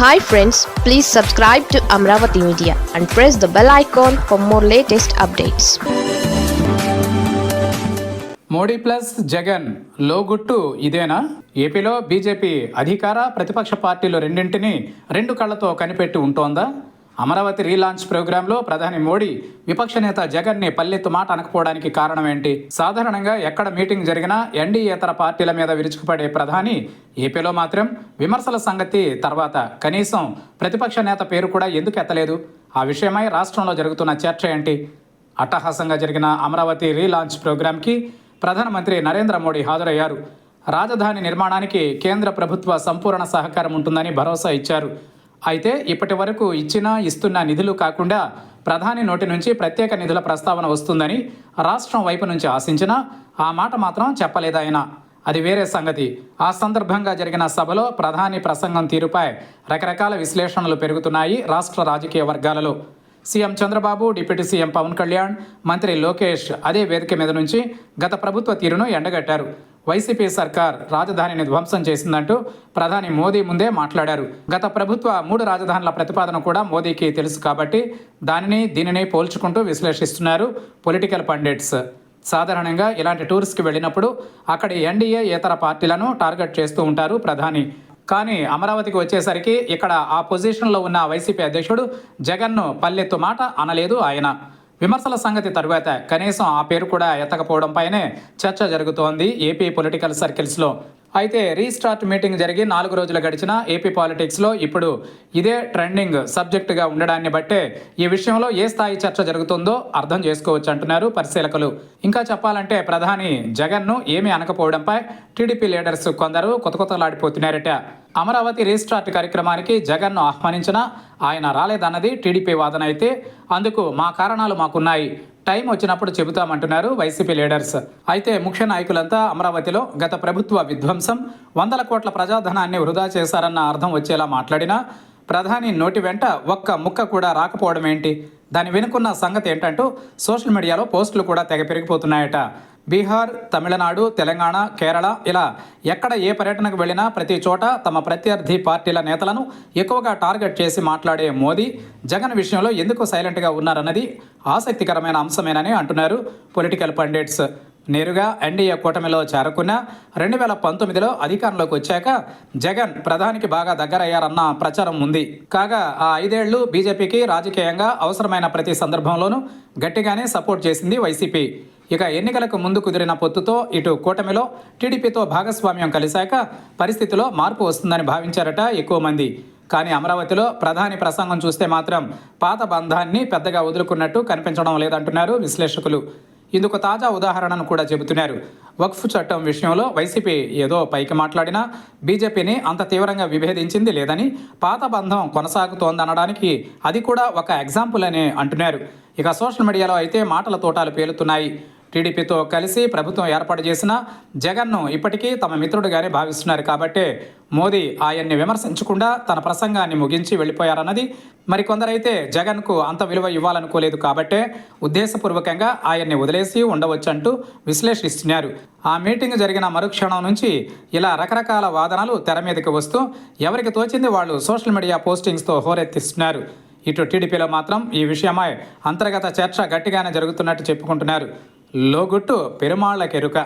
Hi friends please subscribe to Amaravati media and press the bell icon for more latest updates Modi plus Jagan లోగుట్టు ఇదేనా? ఏపీలో BJP అధికార ప్రతిపక్ష పార్టీలు రెండింటినీ రెండు కళ్ళతో కనిపెట్టి ఉంటోందా? అమరావతి రీలాంచ్ ప్రోగ్రాంలో ప్రధాని మోడీ విపక్ష నేత జగన్ని పల్లెత్తు మాట అనకపోవడానికి కారణం ఏంటి సాధారణంగా ఎక్కడ మీటింగ్ జరిగినా ఎన్డీఏతర పార్టీల మీద విరుచుకుపడే ప్రధాని ఏపీలో మాత్రం విమర్శల సంగతి తర్వాత. కనీసం ప్రతిపక్ష నేత పేరు కూడా ఎందుకు ఎత్తలేదు? ఆ విషయమై రాష్ట్రంలో జరుగుతున్న చర్చ ఏంటి? అట్టహాసంగా జరిగిన అమరావతి రీలాంచ్ ప్రోగ్రాంకి ప్రధానమంత్రి నరేంద్ర మోడీ హాజరయ్యారు. రాజధాని నిర్మాణానికి కేంద్ర ప్రభుత్వ సంపూర్ణ సహకారం ఉంటుందని భరోసా ఇచ్చారు. అయితే ఇప్పటి వరకు ఇచ్చిన ఇస్తున్న నిధులు కాకుండా ప్రధాని నోటి నుంచి ప్రత్యేక నిధుల ప్రస్తావన వస్తుందని రాష్ట్రం వైపు నుంచి ఆశించినా ఆ మాట మాత్రం చెప్పలేదాయన అది వేరే సంగతి. ఆ సందర్భంగా జరిగిన సభలో ప్రధాని ప్రసంగం తీరుపై రకరకాల విశ్లేషణలు పెరుగుతున్నాయి రాష్ట్ర రాజకీయ వర్గాలలో. CM Chandrababu deputy CM Pawan Kalyan మంత్రి లోకేష్ అదే వేదిక మీద నుంచి గత ప్రభుత్వ తీరును ఎండగట్టారు. వైసీపీ సర్కార్ రాజధానిని ధ్వంసం చేసిందంటూ ప్రధాని మోదీ ముందే మాట్లాడారు. గత ప్రభుత్వ మూడు రాజధానుల ప్రతిపాదన కూడా మోదీకి తెలుసు కాబట్టి దానిని దీనిని పోల్చుకుంటూ విశ్లేషిస్తున్నారు పొలిటికల్ పండిట్స్. సాధారణంగా ఇలాంటి టూర్స్కి వెళ్ళినప్పుడు అక్కడ ఎన్డీఏ ఇతర పార్టీలను టార్గెట్ చేస్తూ ఉంటారు ప్రధాని. కానీ అమరావతికి వచ్చేసరికి ఇక్కడ ఆ పొజిషన్లో ఉన్న వైసీపీ అధ్యక్షుడు జగన్ను పల్లెత్తు మాట అనలేదు ఆయన. విమర్శల సంగతి తరువాత కనీసం ఆ పేరు కూడా ఎత్తకపోవడంపైనే చర్చ జరుగుతోంది ఏపీ పొలిటికల్ సర్కిల్స్లో. అయితే రీస్టార్ట్ మీటింగ్ జరిగి నాలుగు రోజులు గడిచిన ఏపీ పాలిటిక్స్లో ఇప్పుడు ఇదే ట్రెండింగ్ సబ్జెక్టుగా ఉండడాన్ని బట్టే ఈ విషయంలో ఏ స్థాయి చర్చ జరుగుతుందో అర్థం చేసుకోవచ్చు అంటున్నారు పరిశీలకులు. ఇంకా చెప్పాలంటే ప్రధాని జగన్ను ఏమీ అనకపోవడంపై టీడీపీ లీడర్స్ కొందరు కొత్త కొత్తలాడిపోతున్నారట. అమరావతి రీస్టార్ట్ కార్యక్రమానికి జగన్ను ఆహ్వానించినా ఆయన రాలేదన్నది టీడీపీ వాదన అయితే అందుకు మా కారణాలు మాకున్నాయి. టైం వచ్చినప్పుడు చెబుతామంటున్నారు వైసీపీ లీడర్స్. అయితే ముఖ్య నాయకులంతా అమరావతిలో గత ప్రభుత్వ విధ్వంసం వందల కోట్ల ప్రజాధనాన్ని వృధా చేశారన్న అర్థం వచ్చేలా మాట్లాడినా ప్రధాని నోటి వెంట ఒక్క ముక్క కూడా రాకపోవడం ఏంటి? దాని వెనుకున్న సంగతి ఏంటంటూ సోషల్ మీడియాలో పోస్టులు కూడా తెగ పెరిగిపోతున్నాయట. బీహార్ తమిళనాడు తెలంగాణ కేరళ ఇలా ఎక్కడ ఏ పర్యటనకు వెళ్ళినా ప్రతి చోట తమ ప్రత్యర్థి పార్టీల నేతలను ఎక్కువగా టార్గెట్ చేసి మాట్లాడే మోదీ జగన్ విషయంలో ఎందుకు సైలెంట్గా ఉన్నారన్నది ఆసక్తికరమైన అంశమేనని అంటున్నారు పొలిటికల్ పండిట్స్. నేరుగా ఎన్డీఏ కూటమిలో చేరుకున్న రెండు వేల పంతొమ్మిదిలో అధికారంలోకి వచ్చాక జగన్ ప్రధానికి బాగా దగ్గరయ్యారన్న ప్రచారం ఉంది. కాగా ఆ ఐదేళ్ళు బీజేపీకి రాజకీయంగా అవసరమైన ప్రతి సందర్భంలోనూ గట్టిగానే సపోర్ట్ చేసింది వైసీపీ. ఇక ఎన్నికలకు ముందు కుదిరిన పొత్తుతో ఇటు కూటమిలో టీడీపీతో భాగస్వామ్యం కలిశాక పరిస్థితిలో మార్పు వస్తుందని భావించారట ఎక్కువ మంది. కానీ అమరావతిలో ప్రధాని ప్రసంగం చూస్తే మాత్రం పాత బంధాన్ని పెద్దగా వదులుకున్నట్టు కనిపించడం లేదంటున్నారు విశ్లేషకులు. ఇందుకు తాజా ఉదాహరణను కూడా చెబుతున్నారు. వక్ఫ్ చట్టం విషయంలో వైసీపీ ఏదో పైకి మాట్లాడినా బీజేపీని అంత తీవ్రంగా విభేదించింది లేదని పాత బంధం కొనసాగుతోందనడానికి అది కూడా ఒక ఎగ్జాంపుల్ అని అంటున్నారు. ఇక సోషల్ మీడియాలో అయితే మాటల తోటాలు పేలుతున్నాయి. టీడీపీతో కలిసి ప్రభుత్వం ఏర్పాటు చేసిన జగన్ను ఇప్పటికీ తమ మిత్రుడిగానే భావిస్తున్నారు. కాబట్టే మోదీ ఆయన్ని విమర్శించకుండా తన ప్రసంగాన్ని ముగించి వెళ్ళిపోయారన్నది మరికొందరైతే జగన్కు అంత విలువ ఇవ్వాలనుకోలేదు. కాబట్టే ఉద్దేశపూర్వకంగా ఆయన్ని వదిలేసి ఉండవచ్చంటూ విశ్లేషిస్తున్నారు. ఆ మీటింగ్ జరిగిన మరుక్షణం నుంచి ఇలా రకరకాల వాదనలు తెర మీదకి వస్తూ ఎవరికి తోచింది వాళ్ళు సోషల్ మీడియా పోస్టింగ్స్తో హోరెత్తిస్తున్నారు. ఇటు టీడీపీలో మాత్రం ఈ విషయమై అంతర్గత చర్చ గట్టిగానే జరుగుతున్నట్టు చెప్పుకుంటున్నారు. లోగుట్టు పెరుమాళ్ళ కెరుక